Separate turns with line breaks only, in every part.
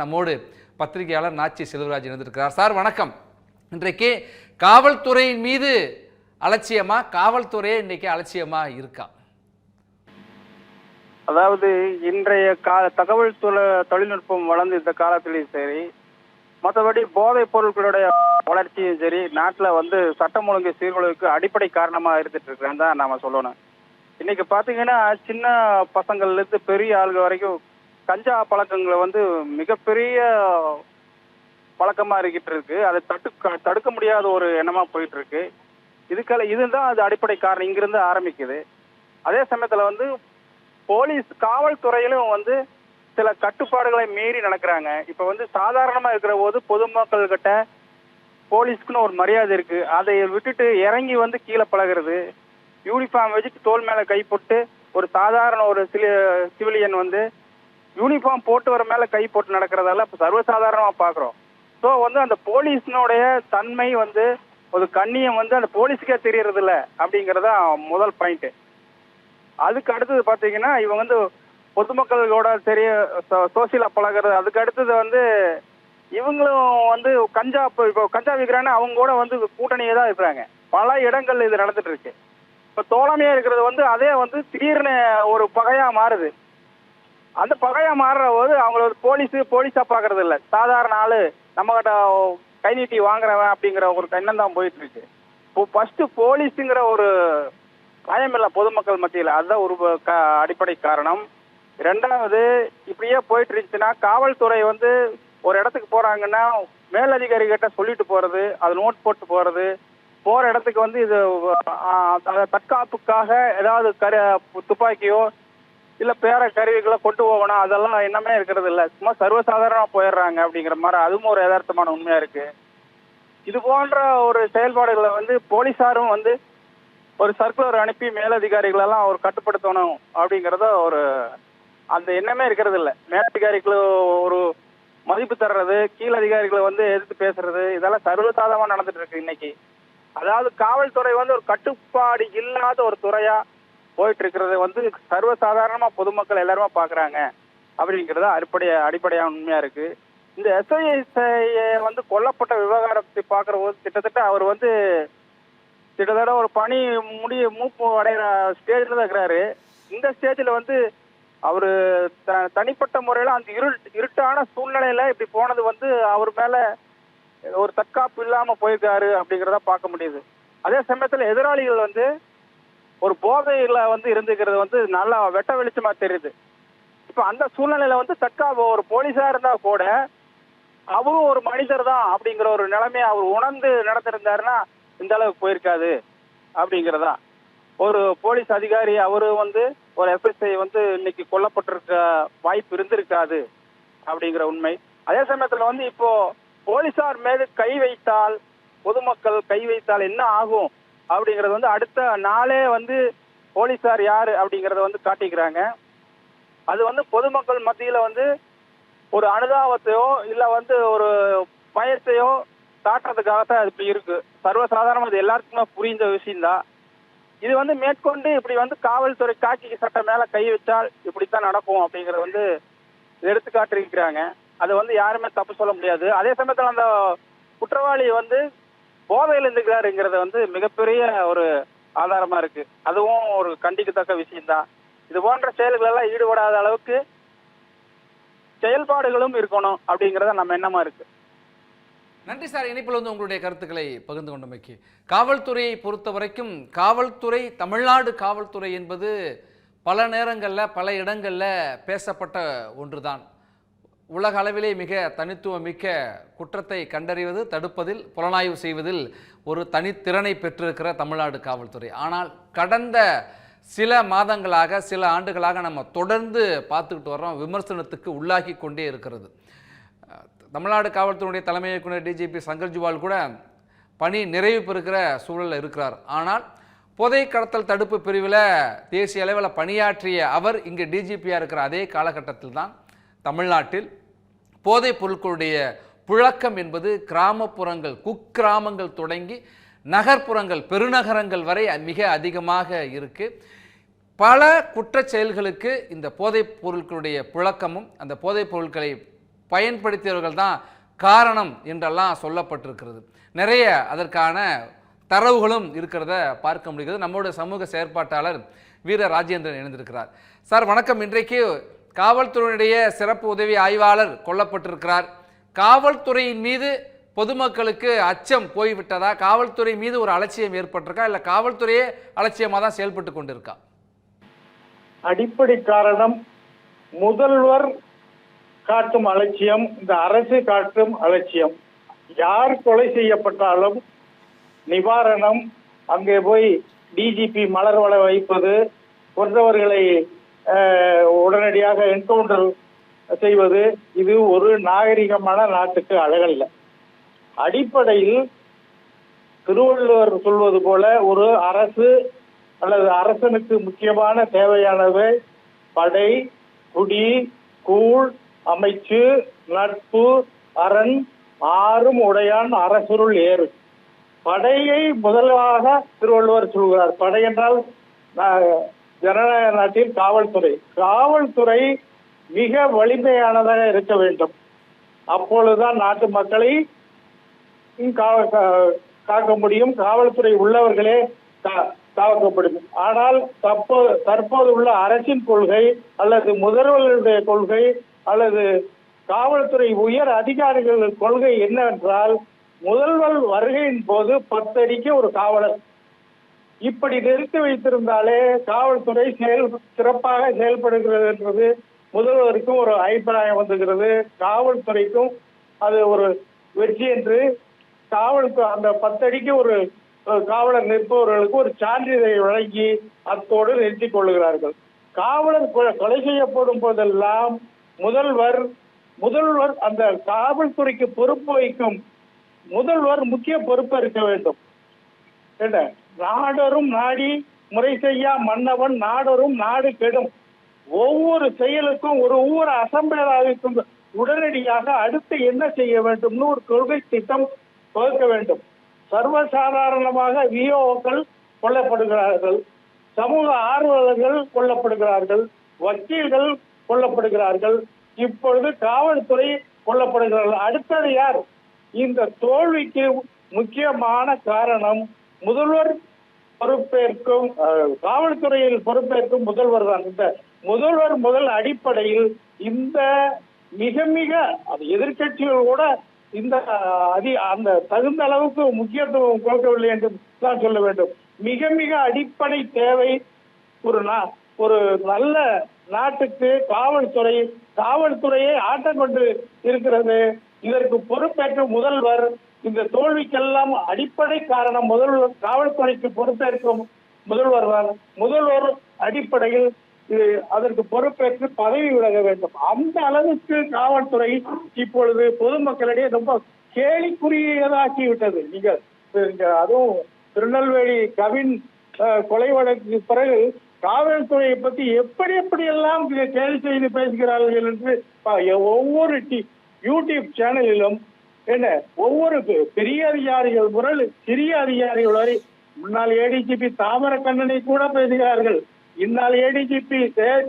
நம்மோடு பத்திரிகையாளர் நாச்சி செல்வராஜ் இருந்திருக்கிறார் சார் வணக்கம். இன்றைக்கு காவல்துறையின் மீது அலட்சியமா காவல்துறையே இன்றைக்கு அலட்சியமா இருக்கா?
அதாவது இன்றைய கால தகவல் தொழில்நுட்பம் வளர்ந்து இந்த காலத்திலையும் சரி மற்றபடி போதைப் பொருட்களுடைய வளர்ச்சியும் சரி நாட்டில் வந்து சட்டம் ஒழுங்கு சீர்குலைவுக்கு அடிப்படை காரணமாக இருந்துட்டு இருக்கிறேன்னு தான் நாம சொல்லணும். இன்னைக்கு பார்த்தீங்கன்னா சின்ன பசங்கள்லேருந்து பெரிய ஆளுங்க வரைக்கும் கஞ்சா பழக்கங்களை வந்து மிகப்பெரிய பழக்கமாக இருக்கிட்டு இருக்கு. அதை தட்டு தடுக்க முடியாத ஒரு எண்ணமா போயிட்டு இருக்கு. இதுக்கெல்லாம் இதுதான் அது அடிப்படை காரணம். இங்கிருந்து ஆரம்பிக்குது. அதே சமயத்தில் வந்து போலீஸ் காவல்துறையிலும் வந்து சில கட்டுப்பாடுகளை மீறி நடக்கிறாங்க. இப்ப வந்து சாதாரணமா இருக்கிற போது பொதுமக்கள் கிட்ட போலீஸ்க்குன்னு ஒரு மரியாதை இருக்கு. அதை விட்டுட்டு இறங்கி வந்து கீழே பழகுறது. யூனிஃபார்ம் வச்சுட்டு தோல் மேல கை போட்டு ஒரு சாதாரண ஒரு சிவிலியன் வந்து யூனிஃபார்ம் போட்டு வர மேல கை போட்டு நடக்கிறதால இப்ப சர்வசாதாரணமா பாக்குறோம். ஸோ வந்து அந்த போலீஸ்னுடைய தன்மை வந்து ஒரு கண்ணியம் வந்து அந்த போலீஸுக்கே தெரியறது இல்ல அப்படிங்கறதா முதல் பாயிண்ட் அதுக்கு அடுத்தது பாத்தீங்கன்னா இவங்க வந்து பொதுமக்களோட தெரிய சோசியலாக பழகுறது. அதுக்கு அடுத்தது வந்து இவங்களும் வந்து கஞ்சா இப்போ இப்போ கஞ்சா விற்கிறாங்கன்னா அவங்க கூட வந்து கூட்டணியே தான் இருக்கிறாங்க. பல இடங்கள்ல இது நடந்துட்டு இருக்கு. இப்போ தோழமையா இருக்கிறது வந்து அதே வந்து திடீர்னு ஒரு பகையா மாறுது. அந்த பகையா மாறுற போது அவங்கள ஒரு போலீஸ் போலீஸா பாக்குறது இல்ல. சாதாரண ஆளு நம்ம கிட்ட கை நீட்டி வாங்குறவன் அப்படிங்கிற ஒரு எண்ணம் தான் போயிட்டு இருக்கு. இப்போ ஃபர்ஸ்ட் போலீஸுங்கிற ஒரு பயம் இல்லை பொதுமக்கள் மத்தியில். அதுதான் ஒரு க- அடிப்படை காரணம். ரெண்டாவது இப்படியே போயிட்டு இருந்துச்சுன்னா காவல்துறை வந்து ஒரு இடத்துக்கு போறாங்கன்னா மேலதிகாரி கிட்ட சொல்லிட்டு போறது அது நோட் போட்டு போறது போற இடத்துக்கு வந்து இது தற்காப்புக்காக ஏதாவது கரு துப்பாக்கியோ இல்ல பேர கருவிகளை கொண்டு போகணும். அதெல்லாம் என்னமே இருக்கிறது இல்ல. சும்மா சர்வசாதாரணமா போயிடுறாங்க அப்படிங்கிற மாதிரி அதுவும் ஒரு யதார்த்தமான உண்மையா இருக்கு. இது போன்ற ஒரு செயல்பாடுகளை வந்து போலீசாரும் வந்து ஒரு சர்க்குலர் அனுப்பி மேலதிகாரிகள் எல்லாம் ஒரு கட்டுப்படுத்தணும் அப்படிங்கறத ஒரு அந்த எண்ணமே இருக்கிறது இல்ல. மேலதிகாரிகள் ஒரு மதிப்பு தர்றது கீழ் அதிகாரிகளை வந்து எதிர்த்து பேசுறது இதெல்லாம் சர்வசாதாரமாக நடந்துட்டு இருக்கு இன்னைக்கு. அதாவது காவல்துறை வந்து ஒரு கட்டுப்பாடு இல்லாத ஒரு துறையா போயிட்டு இருக்கிறத வந்து சர்வசாதாரணமா பொதுமக்கள் எல்லாருமே பாக்குறாங்க அப்படிங்கறது அடிப்படை அடிப்படையான உண்மையா இருக்கு. இந்த எஸ்ஐஎஸ்ஐ வந்து கொல்லப்பட்ட விவகாரத்தை பாக்குற போது கிட்டத்தட்ட அவர் வந்து கிட்டத்தட்ட ஒரு பணி முடிய மூப்பு அடைகிற ஸ்டேஜ்ல தான் இருக்கிறாரு. இந்த ஸ்டேஜ்ல வந்து அவரு த- தனிப்பட்ட முறையில அந்த இருள் இருட்டான சூழ்நிலையில இப்படி போனது வந்து அவர் மேல ஒரு தற்காப்பு இல்லாம போயிருக்காரு அப்படிங்கிறத பார்க்க முடியுது. அதே சமயத்துல எதிராளிகள் வந்து ஒரு போதையில வந்து இருந்துக்கிறது வந்து நல்லா வெட்ட வெளிச்சமா தெரியுது. இப்ப அந்த சூழ்நிலையில வந்து தற்காப்பு ஒரு போலீஸா இருந்தா கூட அவரும் ஒரு மனிதர் தான் அப்படிங்கிற ஒரு நிலைமையை அவர் உணர்ந்து நடந்திருந்தாருன்னா இந்த அளவுக்கு போயிருக்காது அப்படிங்கிறதா. ஒரு போலீஸ் அதிகாரி அவரு வந்து ஒரு எஸ்எஸ்ஐ வந்து இன்னைக்கு கொல்லப்பட்டிருக்க வாய்ப்பு இருந்திருக்காது அப்படிங்கிற உண்மை. அதே சமயத்துல வந்து இப்போ போலீசார் மேல் கை வைத்தால் பொதுமக்கள் கை வைத்தால் என்ன ஆகும்? அப்படிங்கறது வந்து அடுத்த நாளே வந்து போலீஸார் யாரு அப்படிங்கறத வந்து காட்டிக்கிறாங்க. அது வந்து பொதுமக்கள் மத்தியில வந்து ஒரு அனுதாபத்தையோ இல்ல வந்து ஒரு பயத்தையோ காட்டுறதுக்காகத்தான் அது இப்படி இருக்கு. சர்வசாதாரணமா இது எல்லாருக்குமே புரிந்த விஷயம்தான் இது வந்து மேற்கொண்டு இப்படி வந்து காவல்துறை காக்கி சட்டம் மேல கை வச்சால் இப்படித்தான் நடக்கும் அப்படிங்கறது வந்து எடுத்து காட்டிருக்கிறாங்க அது வந்து யாருமே தப்பு சொல்ல முடியாது. அதே சமயத்துல அந்த குற்றவாளி வந்து போதையில் இருந்துக்கிறாருங்கிறது வந்து மிகப்பெரிய ஒரு ஆதாரமா இருக்கு. அதுவும் ஒரு கண்டிக்கத்தக்க விஷயம்தான். இது போன்ற செயல்கள் எல்லாம் ஈடுபடாத அளவுக்கு செயல்பாடுகளும் இருக்கணும் அப்படிங்கிறத நம்ம எண்ணமா இருக்கு.
நன்றி சார். இணைப்பில் வந்து உங்களுடைய கருத்துக்களை பகிர்ந்து கொண்டமைக்கு. காவல்துறையை பொறுத்த வரைக்கும் காவல்துறை தமிழ்நாடு காவல்துறை என்பது பல நேரங்களில் பல இடங்களில் பேசப்பட்ட ஒன்றுதான். உலக அளவிலே மிக தனித்துவமிக்க குற்றத்தை கண்டறிவது தடுப்பதில் புலனாய்வு செய்வதில் ஒரு தனித்திறனை பெற்றிருக்கிற தமிழ்நாடு காவல்துறை. ஆனால் கடந்த சில மாதங்களாக சில ஆண்டுகளாக நம்ம தொடர்ந்து பார்த்துக்கிட்டு வர்றோம். விமர்சனத்துக்கு உள்ளாகி கொண்டே இருக்கிறது. தமிழ்நாடு காவல்துறையுடைய தலைமை இயக்குனர் டிஜிபி சங்கர் ஜுவால் கூட பணி நிறைவு பெறுகிற சூழலில் இருக்கிறார். ஆனால் புதை கடத்தல் தடுப்பு பிரிவில் தேசிய அளவில் பணியாற்றிய அவர் இங்கே டிஜிபியாக இருக்கிற அதே காலகட்டத்தில் தான் தமிழ்நாட்டில் போதைப் பொருட்களுடைய புழக்கம் என்பது கிராமப்புறங்கள் குக்கிராமங்கள் தொடங்கி நகர்ப்புறங்கள் பெருநகரங்கள் வரை மிக அதிகமாக இருக்கு. பல குற்ற செயல்களுக்கு இந்த போதைப் பொருட்களுடைய புழக்கமும் அந்த போதைப் பொருட்களை பயன்படுத்தியவர்கள் தான் காரணம் என்றெல்லாம் சொல்லப்பட்டிருக்கிறது. நிறைய அதற்கான தரவுகளும் இருக்கிறத பார்க்க முடிகிறது. நம்மளுடைய சமூக செயற்பாட்டாளர் வீர ராஜேந்திரன் இணைந்திருக்கிறார். சார் வணக்கம். இன்றைக்கு காவல்துறையினுடைய சிறப்பு உதவி ஆய்வாளர் கொல்லப்பட்டிருக்கிறார். காவல்துறையின் மீது பொதுமக்களுக்கு அச்சம் போய்விட்டதா? காவல்துறை மீது ஒரு அலட்சியம் ஏற்பட்டிருக்கா? இல்லை காவல்துறையே அலட்சியமாக தான் செயல்பட்டு கொண்டிருக்கா?
அடிப்படை காரணம் முதல்வர் காட்டும் அலட்சியம் இந்த அரசு காட்டும் அலட்சியம். யார் கொலை செய்யப்பட்டாலும் நிவாரணம் அங்கே போய் டிஜிபி மலர் வள வைப்பது போன்றவர்களை உடனடியாக என்கவுண்டர் செய்வது இது ஒரு நாகரிகமான நாட்டுக்கு அழகல்ல. அடிப்படையில் திருவள்ளுவர் சொல்வது போல ஒரு அரசு அல்லது அரசனுக்கு முக்கியமான தேவையானவை படை குடி கூழ் அமைச்சு நட்பு அரண் ஆறும் உடையான் அரசுருள் ஏறு. படையை முதலாக திருவள்ளுவர் சொல்கிறார். படை என்றால் ஜனநாயக நாட்டில் காவல்துறை. காவல்துறை மிக வலிமையானதாக இருக்க வேண்டும். அப்பொழுதுதான் நாட்டு மக்களை காக்க முடியும். காவல்துறை உள்ளவர்களே கா- காக்க முடியும். ஆனால் தற்போது தற்போது உள்ள அரசின் கொள்கை அல்லது முதல்வர்களுடைய கொள்கை அல்லது காவல்துறை உயர் அதிகாரிகள் கொள்கை என்னவென்றால் முதல்வர் வருகையின் போது பத்தடிக்கு ஒரு காவலர். இப்படி நிறுத்தி வைத்திருந்தாலே காவல்துறை செயல் சிறப்பாக செயல்படுகிறது என்பது முதல்வருக்கும் ஒரு அபிப்பிராயம் வந்துகிறது. காவல்துறைக்கும் அது ஒரு வெற்றி என்று காவலுக்கு அந்த பத்தடிக்கு ஒரு காவலர் நிற்பவர்களுக்கு ஒரு சான்றிதழை வழங்கி அத்தோடு நிறுத்திக் கொள்கிறார்கள். காவலர் கொ- கொலை செய்யப்படும் போதெல்லாம் முதல்வர் முதல்வர் அந்த காவல்துறைக்கு பொறுப்பு வைக்கும் முதல்வர் முக்கிய பொறுப்பு இருக்க வேண்டும். என்ன? நாடரும் நாடி முறை செய்யா மன்னவன் நாடரும் நாடு கெடும். ஒவ்வொரு செயலுக்கும் ஒரு ஒவ்வொரு அசம்பிளாவிற்கும் உடனடியாக அடுத்து என்ன செய்ய வேண்டும்னு ஒரு கொள்கை திட்டம் வகுக்க வேண்டும். சர்வசாதாரணமாக விஓக்கள் கொல்லப்படுகிறார்கள். சமூக ஆர்வலர்கள் கொல்லப்படுகிறார்கள். வக்கீல்கள் கொல்லப்படுகிறார்கள். இப்பொழுது காவல்துறை கொல்லப்படுகிறார்கள் அடுத்தது யார்? இந்த தோல்விக்கு முக்கியமான காரணம் முதல்வர் பொறுப்பேற்கும் காவல்துறையில் பொறுப்பேற்கும் முதல்வர் தான். இந்த முதல்வர் முதல் அடிப்படையில் இந்த மிக மிக எதிர்கட்சிகள் கூட இந்த அதி அந்த தகுந்த அளவுக்கு முக்கியத்துவம் கொடுக்கவில்லை என்று தான் சொல்ல வேண்டும். மிக மிக அடிப்படை தேவை ஒரு ஒரு நல்ல நாட்டுக்கு காவல்துறை காவல்துறையை ஆட்டம் கொண்டு இருக்கிறது. இதற்கு பொறுப்பேற்ற முதல்வர் இந்த தோல்விக்கெல்லாம் அடிப்படை காரணம் முதல்வர் காவல்துறைக்கு பொறுப்பேற்கும் முதல்வர் தான். முதல்வர் அடிப்படையில் இது அதற்கு பொறுப்பேற்று பதவி விலக வேண்டும். அந்த அளவுக்கு காவல்துறை இப்பொழுது பொதுமக்களிடையே ரொம்ப கேலிக்குரியதாக்கி விட்டது நீங்க அதுவும் திருநெல்வேலி கவின் கொலை வழக்கு பிறகு காவல்துறையை பத்தி எப்படி எப்படி எல்லாம் கேலி செய்து பேசுகிறார்கள் என்று ஒவ்வொரு டி- யூடியூப் சேனலிலும் என்ன? ஒவ்வொரு பெரிய அதிகாரிகள் முதல் சிறிய அதிகாரிகள் வரை முன்னாள் ஏடிஜிபி தாமரக்கண்ணனை கூட பேசுகிறார்கள். இந்நாள் ஏடிஜிபி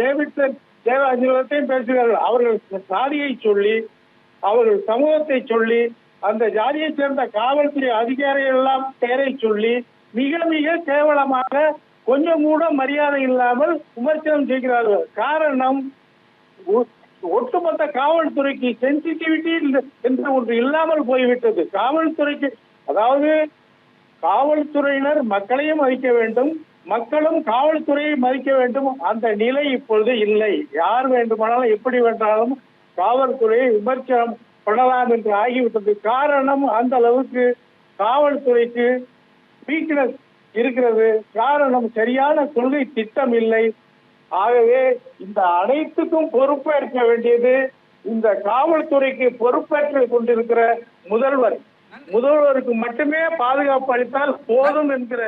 டேவிட்சன் தேவாஞ்சலத்தையும் பேசுகிறார்கள். அவர்கள் சாதியை சொல்லி அவர்கள் சமூகத்தை சொல்லி அந்த ஜாதியை சேர்ந்த காவல்துறை அதிகாரிகள் எல்லாம் பெயரை சொல்லி மிக மிக கேவலமாக கொஞ்சம் கூட மரியாதை இல்லாமல் விமர்சனம் செய்கிறார்கள். காரணம் ஒட்டுமொத்த காவல்துறைக்கு சென்சிட்டிவிட்டி என்று ஒன்று இல்லாமல் போய்விட்டது. காவல்துறைக்கு அதாவது காவல்துறையினர் மக்களையும் மதிக்க வேண்டும் மக்களும் காவல்துறையை மதிக்க வேண்டும். அந்த நிலை இப்பொழுது இல்லை. யார் வேண்டுமானாலும் எப்படி வேண்டாலும் காவல்துறையை விமர்சனம் பண்ணலாம் என்று ஆகிவிட்டது. காரணம் அந்த அளவுக்கு காவல்துறைக்கு வீக்னஸ் இருக்கிறது. காரணம் சரியான கொள்கை திட்டம் இல்லை. ஆகவே இந்த அனைத்துக்கும் பொறுப்பேற்க வேண்டியது இந்த காவல்துறைக்கு பொறுப்பேற்றுக் கொண்டிருக்கிற முதல்வர். முதல்வருக்கு மட்டுமே பாதுகாப்பு அளித்தால் போதும் என்கிற.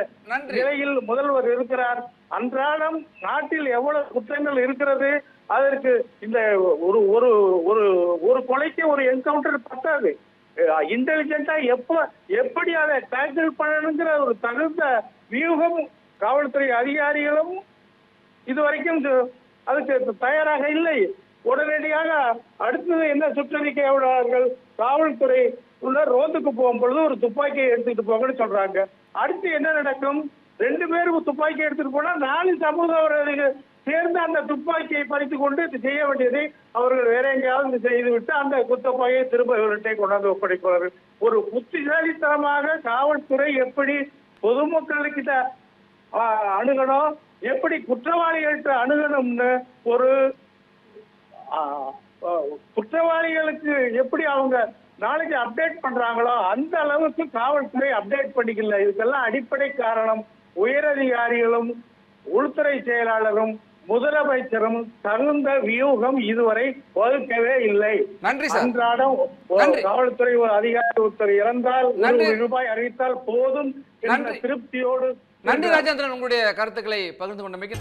நிலையில் முதல்வர் இருக்கிறார். அன்றாடம் நாட்டில் எவ்வளவு குற்றங்கள் இருக்கிறது? அதற்கு இந்த ஒரு ஒரு ஒரு ஒரு கொலைக்கு ஒரு என்கவுண்டர் பத்தாது. இன்டெலிஜென்ட்டா எப்ப எப்படி அதை டேக்கிள் பண்ணணுங்கிற ஒரு தகுந்த வியூகம் காவல்துறை அதிகாரிகளும் இதுவரைக்கும் வரைக்கும் அதுக்கு தயாராக இல்லை. உடனடியாக அடுத்தது என்ன சுற்றறிக்கை காவல்துறை உள்ள ரோந்துக்கு போகும் பொழுது ஒரு துப்பாக்கியை எடுத்துட்டு போங்கன்னு சொல்றாங்க. அடுத்து என்ன நடக்கும்? ரெண்டு பேரும் துப்பாக்கி எடுத்துட்டு போனா நாலு சமூகவர்கள் சேர்ந்து அந்த துப்பாக்கியை பறித்து கொண்டு செய்ய வேண்டியதை அவர்கள் வேற எங்கேயாவது செய்துவிட்டு அந்த குத்தப்பாயை திரும்ப இவர்கிட்ட கொண்டாந்து ஒப்படைப்பார்கள். ஒரு புத்திசாலித்தனமாக காவல்துறை எப்படி பொதுமக்களுக்கிட்ட அணுகணும் எப்படி குற்றவாளிகள்கிட்ட அணுகணும்னு ஒரு குற்றவாளிகளுக்கு எப்படி அவங்க நாளைக்கு அப்டேட் பண்றாங்களோ அந்த அளவுக்கு காவல்துறை அப்டேட் பண்ணிக்கல இதுக்கெல்லாம் அடிப்படை காரணம் உயரதிகாரிகளும் உள்துறை செயலாளரும் முதலமைச்சரும் தகுந்த வியூகம் இதுவரை வகுக்கவே இல்லை
நன்றி
அன்றாடம். காவல்துறை ஒரு அதிகாரி ஒருத்தர் இறந்தால். ரூபாய் அறிவித்தால் போதும் என்ற. திருப்தியோடு
நன்றி ராஜேந்திரன். உங்களுடைய கருத்துக்களை பகிர்ந்து கொண்டமைக்கு